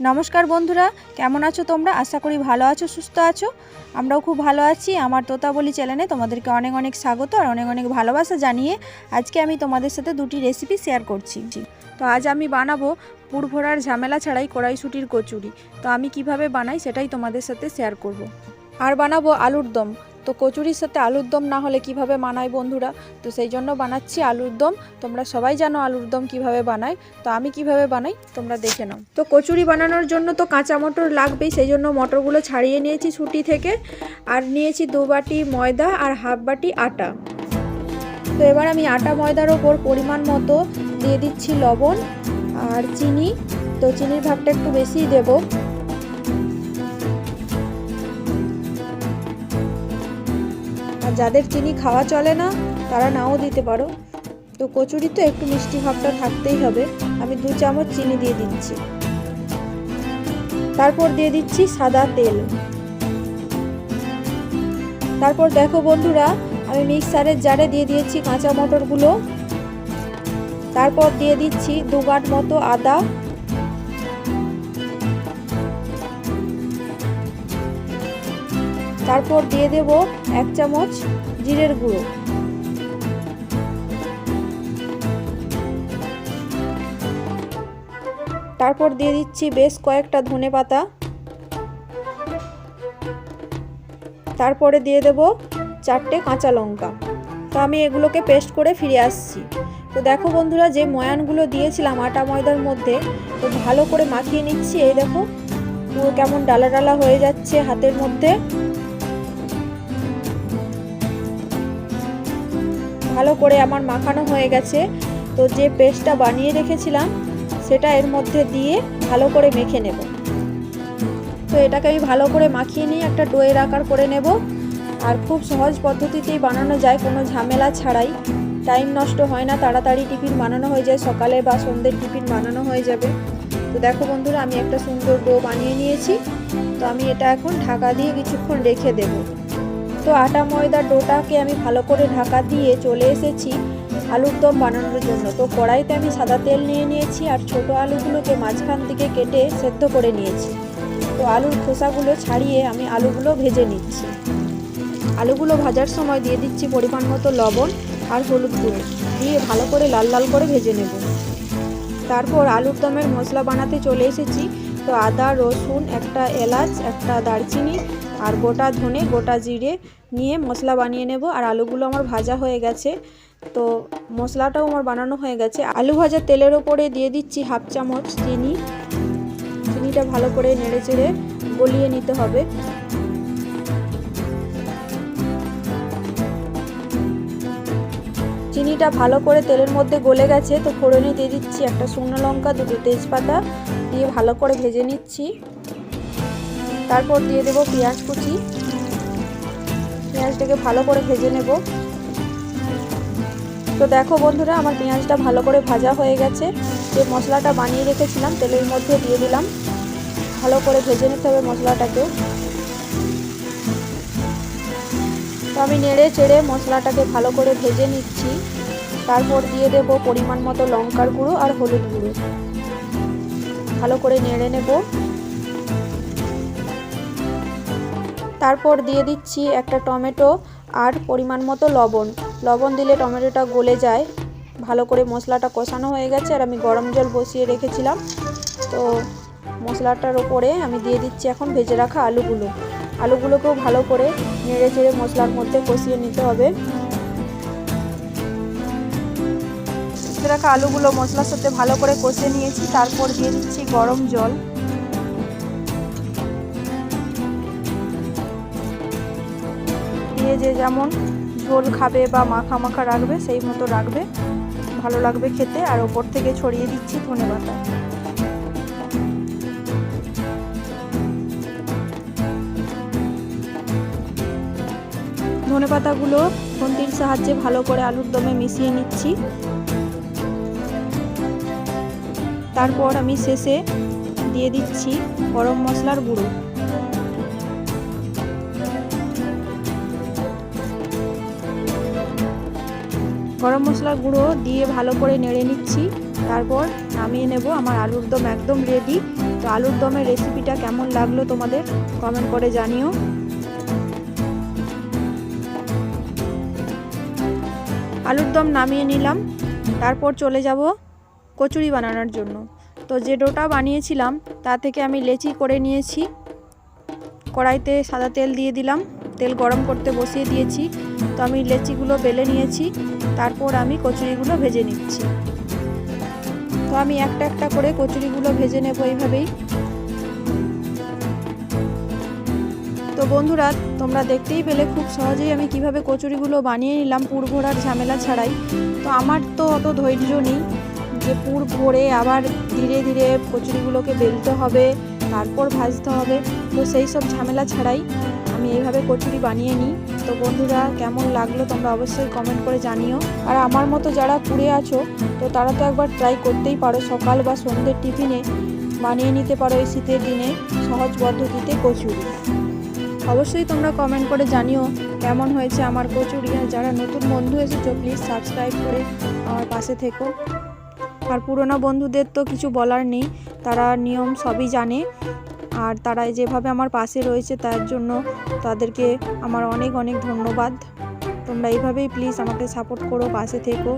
নমস্কার বন্ধুরা, কেমন আছো তোমরা? আশা করি ভালো আছো, সুস্থ আছো? আমরাও খুব ভালো আছি। আমার তোতাবলি চ্যানেলে তোমাদেরকে অনেক অনেক স্বাগত আর অনেক অনেক ভালোবাসা জানিয়ে আজকে আমি তোমাদের সাথে দুটি রেসিপি শেয়ার করছি। তো আজ আমি বানাবো পুরভোড়ার ঝামেলা ছাড়াই কড়াইশুটির কচুরি। তো আমি কীভাবে বানাই সেটাই তোমাদের সাথে শেয়ার করব। আর বানাবো আলুর দম। তো কচুরির সাথে আলুর দম না হলে কীভাবে বানায় বন্ধুরা? তো সেই জন্য বানাচ্ছি আলুর দম। তোমরা সবাই জানো আলুর দম কীভাবে বানায়। তো আমি কীভাবে বানাই, তোমরা দেখে নাও। তো কচুরি বানানোর জন্য তো কাঁচা মটর লাগবেই, সেই জন্য মটরগুলো ছাড়িয়ে নিয়েছি ছুটি থেকে। আর নিয়েছি দু বাটি ময়দা আর হাফ বাটি আটা। তো এবার আমি আটা, ময়দার ওপর পরিমাণ মতো দিয়ে দিচ্ছি লবণ আর চিনি। তো চিনির ভাগটা একটু বেশিই দেবো। যাদের চিনি খাওয়া চলে না, তারা নাও দিতে পারো। তো কচুরি তো একটু মিষ্টি ভাবটা থাকতেই হবে। আমি দু চামচ চিনি দিয়ে দিচ্ছি। তারপর দিয়ে দিচ্ছি সাদা তেল। তারপর দেখো বন্ধুরা, আমি মিক্সারের জারে দিয়ে দিয়েছি কাঁচা মটরগুলো। তারপর দিয়ে দিচ্ছি দু গাঁট মতো আদা। তারপর দিয়ে দেব এক চামচ জিরের গুঁড়ো। তারপর দিয়ে দিচ্ছি বেশ কয়েকটা ধনে পাতা। তারপরে দিয়ে দেব চারটে কাঁচা লঙ্কা। তো আমি এগুলোকে পেস্ট করে ফিরে আসছি। তো দেখো বন্ধুরা, যে ময়ানগুলো দিয়েছিলাম আটা ময়দার মধ্যে, তো ভালো করে মাখিয়ে নিচ্ছি। এই দেখো, পুরো কেমন ডালা ডালা হয়ে যাচ্ছে হাতের মধ্যে। ভালো করে আমার মাখানো হয়ে গেছে। তো যে পেস্টটা বানিয়ে রেখেছিলাম, সেটা এর মধ্যে দিয়ে ভালো করে মেখে নেব। তো এটাকে আমি ভালো করে মাখিয়ে নিয়ে একটা ডোয়ের আকার করে নেব। আর খুব সহজ পদ্ধতিতেই বানানো যায়, কোনো ঝামেলা ছাড়াই। টাইম নষ্ট হয় না, তাড়াতাড়ি টিফিন বানানো হয়ে যায়, সকালে বা সন্ধ্যের টিফিন বানানো হয়ে যাবে। তো দেখো বন্ধুরা, আমি একটা সুন্দর ডো বানিয়ে নিয়েছি। তো আমি এটা এখন ঢাকা দিয়ে কিছুক্ষণ রেখে দেবো। তো আটা ময়দার ডোটাকে আমি ভালো করে ঢাকা দিয়ে চলে এসেছি আলুর দম বানানোর জন্য। তো কড়াইতে আমি সাদা তেল নিয়ে নিয়েছি আর ছোট আলুগুলোকে মাঝখান থেকে কেটে সেদ্ধ করে নিয়েছি। তো আলুর খোসাগুলো ছাড়িয়ে আমি আলুগুলো ভেজে নিচ্ছি। আলুগুলো ভাজার সময় দিয়ে দিচ্ছি পরিমাণ মতো লবণ আর হলুদ গুঁড়ো। দিয়ে ভালো করে লাল লাল করে ভেজে নেব। তারপর আলুর দমের মশলা বানাতে চলে এসেছি। তো আদা, রসুন, একটা এলাচ, একটা দারচিনি আর গোটা ধনে, গোটা জিরে নিয়ে মশলা বানিয়ে নেব। আর আলুগুলো আমার ভাজা হয়ে গেছে। তো মশলাটাও আমার বানানো হয়ে গেছে। আলু ভাজা তেলের ওপরে দিয়ে দিচ্ছি হাফ চামচ চিনি। চিনিটা ভালো করে নেড়ে চেড়ে গলিয়ে নিতে হবে। চিনিটা ভালো করে তেলের মধ্যে গলে গেছে। তো ফোড়নে দিয়ে দিচ্ছি একটা শুকনো লঙ্কা, দুটো তেজপাতা দিয়ে ভালো করে ভেজে নিচ্ছি। তারপর দিয়ে দেবো পেঁয়াজ কুচি। পেঁয়াজটাকে ভালো করে ভেজে নেব। তো দেখো বন্ধুরা, আমার পেঁয়াজটা ভালো করে ভাজা হয়ে গেছে। যে মশলাটা বানিয়ে রেখেছিলাম, তেলের মধ্যে দিয়ে দিলাম। ভালো করে ভেজে নিতে হবে মশলাটাকে তো আমি নেড়ে চেড়ে মশলাটাকে ভালো করে ভেজে নিচ্ছি। তারপর দিয়ে দেব পরিমাণ মতো লঙ্কার গুঁড়ো আর হলুদ গুঁড়ো। ভালো করে নেড়ে নেব। তারপর দিয়ে দিচ্ছি একটা টমেটো আর পরিমাণ মতো লবণ। লবণ দিলে টমেটোটা গলে যায়। ভালো করে মশলাটা কষানো হয়ে গেছে আর আমি গরম জল বসিয়ে রেখেছিলাম। তো মশলাটার ওপরে আমি দিয়ে দিচ্ছি এখন ভেজে রাখা আলুগুলো। আলুগুলোকেও ভালো করে নেড়ে চেড়ে মশলার মধ্যে কষিয়ে নিতে হবে। রাখা আলুগুলো মশলার সাথে ভালো করে কষিয়ে নিয়েছি। তারপর দিয়ে দিচ্ছি গরম জল। যে যেমন ঝোল খাবে বা মাখা মাখা রাখবে, সেই মতো রাখবে। ভালো লাগবে খেতে। আর ওপর থেকে ছড়িয়ে দিচ্ছি ধনে পাতা। ধনে পাতাগুলো খুন্তির সাহায্যে ভালো করে আলুর দমে মিশিয়ে নিচ্ছি। তারপর আমি শেষে দিয়ে দিচ্ছি গরম মশলার গুঁড়ো। গরম মশলার গুঁড়ো দিয়ে ভালো করে নেড়ে নিচ্ছি। তারপর নামিয়ে নেব আমার আলুর দম একদম রেডি তো আলুর দমের রেসিপিটা কেমন লাগল তোমাদের কমেন্ট করে জানিও। আলুর দম নামিয়ে নিলাম। তারপর চলে যাব কচুরি বানানোর জন্য। তো যে ডোটা বানিয়েছিলাম, তা থেকে আমি লেচি করে নিয়েছি। কড়াইতে সাদা তেল দিয়ে দিলাম। তেল গরম করতে বসিয়ে দিয়েছি। তো আমি লেচিগুলো বেলে নিয়েছি। তারপর আমি কচুরিগুলো ভেজে নিচ্ছি। তো আমি একটা একটা করে কচুরিগুলো ভেজে নেব এইভাবেই। তো বন্ধুরা, তোমরা দেখতেই পেলে খুব সহজেই আমি কীভাবে কচুরিগুলো বানিয়ে নিলাম পুর ভরার ঝামেলা ছাড়াই। তো আমার তো অত ধৈর্য নেই যে পুর ভরে আবার ধীরে ধীরে কচুরিগুলোকে বেলতে হবে, তারপর ভাজতে হবে। তো সেই সব ঝামেলা ছাড়াই আমি এইভাবে কচুরি বানিয়ে নিই। তো বন্ধুরা, কেমন লাগল তোমরা অবশ্যই কমেন্ট করে জানিও। আর আমার মতো যারা পুড়ে আছো, তো তারা তো একবার ট্রাই করতেই পারো, সকাল বা সন্ধ্যের টিফিনে বানিয়ে নিতে পারো এই শীতের দিনে সহজ পদ্ধতিতে কচুরি। অবশ্যই তোমরা কমেন্ট করে জানিও কেমন হয়েছে আমার কচুরি, আর যারা নতুন বন্ধু এসেছ প্লিজ সাবস্ক্রাইব করে আমার পাশে থেকো। আর পুরোনো বন্ধুদের তো কিছু বলার নেই, তারা নিয়ম সবই জানে। আর তারা যেভাবে আমার পাশে রয়েছে তার জন্য তাদেরকে আমার অনেক অনেক ধন্যবাদ। তোমরা এইভাবেই প্লিজ আমাকে সাপোর্ট করো, পাশে থেকো।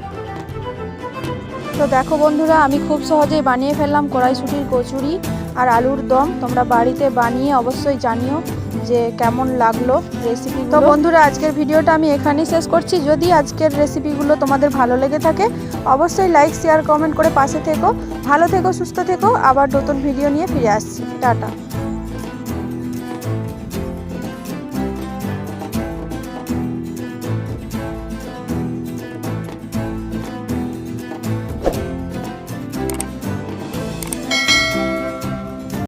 তো দেখো বন্ধুরা, আমি খুব সহজেই বানিয়ে ফেললাম কড়াইশুটির কচুরি আর আলুর দম। তোমরা বাড়িতে বানিয়ে অবশ্যই জানিও যে কেমন লাগল রেসিপি তো বন্ধুরা, আজকের ভিডিওটা আমি এখানেই শেষ করছি। যদি আজকের রেসিপিগুলো তোমাদের ভালো লেগে থাকে, অবশ্যই লাইক শেয়ার কমেন্ট করে পাশে থেকো। ভালো থেকো, সুস্থ থেকো। আবার নতুন ভিডিও নিয়ে ফিরে আসছি। টাটা।